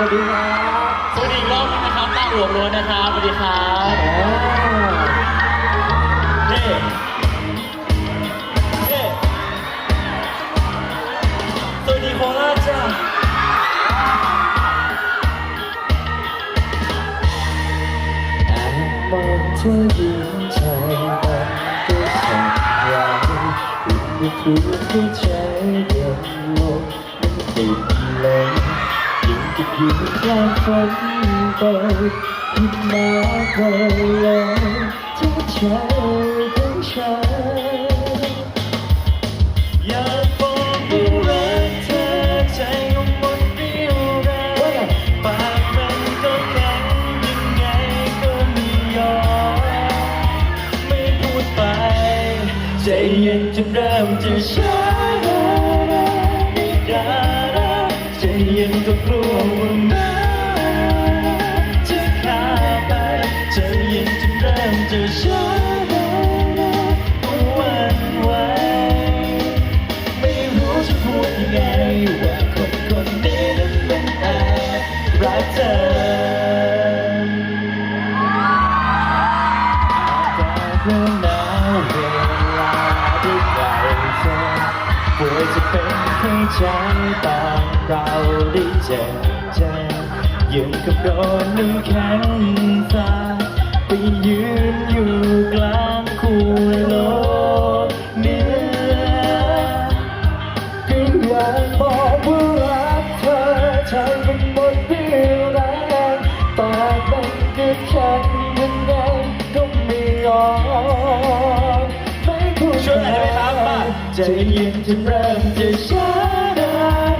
วัสดีครับสวัสดีอีกรอบนึงนะครับต้าหลวงล้วนนะครับสวัสดีครับอ่าเฮ้เฮ้สวัสดีโคราชจ้าแอบมองเธอยิ้มใจมันก็สั่นไหวอีกทีที่ใจเดินลงมันติดลมยิ่ง จะยิ่งแค่ฝันไปยิ่งมาไกลเลยที่ใจของฉันอยากบอกว่ารักเธอใจของมันเดียวแรงปากมันก็แข็งยังไงก็ไม่ยอมไม่พูดไปใจเย็นจนเริ่มจะช้าดาดา รักเธอเมื่อนาเวลาได้ไกลเธอป่วยจะเป็นแค่ใจต่างเราได้เจอเจอยังกับโดนน้ำแข็งตา ไปยืนอยู่กลางคูโลกนื้อก็อยากบอกว่ารักเธอใจมันหมดเรี่ยวแรงปากมันก็แข็งยังไงก็ไม่ยอมไม่พูดช่วยหน่อยได้ไหมครับป้าใจเย็นจนเริ่มจะช้าดา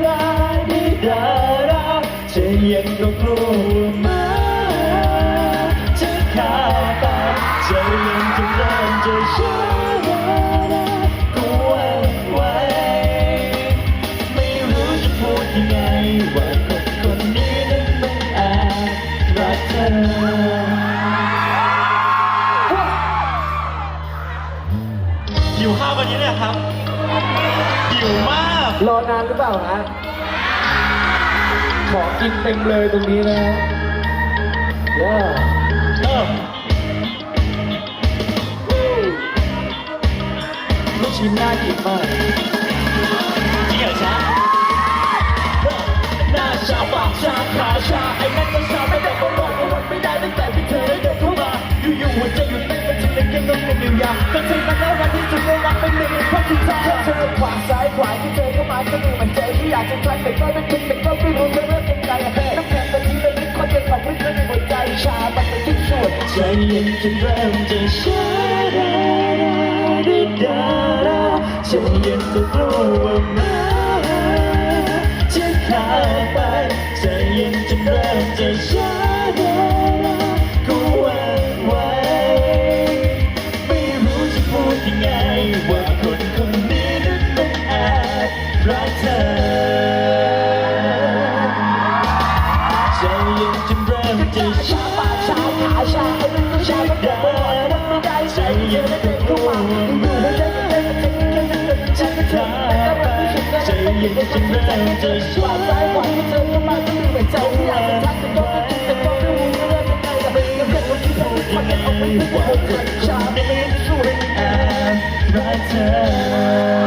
ดาดิดาดาใจเย็นก็กลัว หิวข้าววันนี้เนี่ยครับหิวมาก รอนานหรือเปล่าฮะขอกินเต็มเลยตรงนี้นะเย้เออ ชิ้นน่ากินมากจริงเหรอจ๊ะหน้าชาปากชาขาชาไอ้นั่นก็ชาไม่ได้ก็บอกว่าวันไม่ได้ตั้งแต่ที่เธอได้เดินเข้ามา อยู่ๆหัวใจหยุดเต้นมันจึงได้ยังงงกันอยู่อย่างก็ใช่มาแล้ววันที่จุดได้รักเป็นหนึ่งเพราะที่เธอเธอขวาซ้ายขวาที่เธอเข้ามาก็ดูมันใจที่อยากจะใครแต่ก็ไม่คิดแต่ก็ไม่รู้จะเริ่มยังไงน้ำแข็งตะกี้เลยนิดคนเดียวของไม่เคยในหัวใจชามันเป็นที่สุดใจเย็นจนเริ่มจะชาดา จเย็นก็กลัวว่ามันจะขาดไปใจเย็นจนเริ่มจะช้าดาก็หวั่นไหวไม่รู้จะพูดยังไงว่าคนคนนี้นั้นมันแอบรักเธอใจเย็นจนเริ่มจะช้า ขาใจเย็นจนเริ่มจะช้าซ้ายขวาที่เธอเข้ามาก็ดูเมือนใจที่อยากจะทักแต่ก็ไม่คิดแต่ก็ไม่รู้จะเริ่มยังไงแต่เป็นเรื่องที่เธอคนเดียวเอาไปพูดว่าชาไม่ได้ช่วยแอบรักเธอ